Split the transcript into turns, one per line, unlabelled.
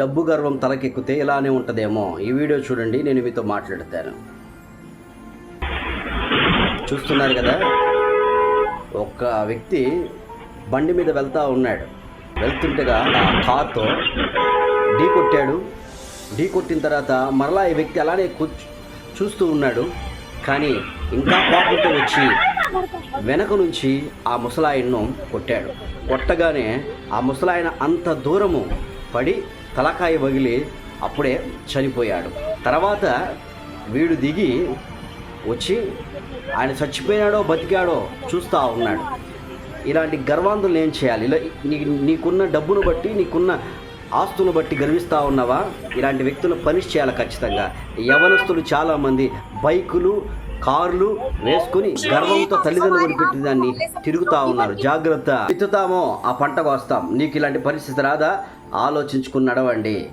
డబ్బు గర్వం తలకెక్కితే ఇలానే ఉంటుందేమో. ఈ వీడియో చూడండి నేను మీతో మాట్లాడతాను. చూస్తున్నారు కదా ఒక వ్యక్తి బండి మీద వెళ్తా ఉన్నాడు. వెళ్తుండగా ఆ కార్తో ఢీ కొట్టాడు. ఢీ కొట్టిన తర్వాత మరలా ఈ వ్యక్తి అలానే కూర్చు చూస్తూ ఉన్నాడు. కానీ ఇంకా కోపంతో వచ్చి వెనక నుంచి ఆ ముసలాయన్ను కొట్టాడు. కొట్టగానే ఆ ముసలాయన అంత దూరము పడి తలకాయ వగిలి అప్పుడే చనిపోయాడు. తర్వాత వీడు దిగి వచ్చి ఆయన చచ్చిపోయినాడో బతికాడో చూస్తూ ఉన్నాడు. ఇలాంటి గర్వాంధులు ఏం చేయాలి? ఇలా నీ నీకున్న డబ్బును బట్టి నీకున్న ఆస్తును బట్టి గర్విస్తూ ఉన్నావా? ఇలాంటి వ్యక్తులను పనిష్ చేయాలి ఖచ్చితంగా. యవనస్తులు చాలామంది బైకులు కార్లు వేసుకుని గర్వంతో తల్లిదండ్రులు పెట్టిన దాన్ని తిరుగుతూ ఉన్నారు. జాగ్రత్త. విత్తుతామో ఆ పంట కోస్తాం. నీకు ఇలాంటి పరిస్థితి రాదా? ఆలోచించుకుని నడవండి.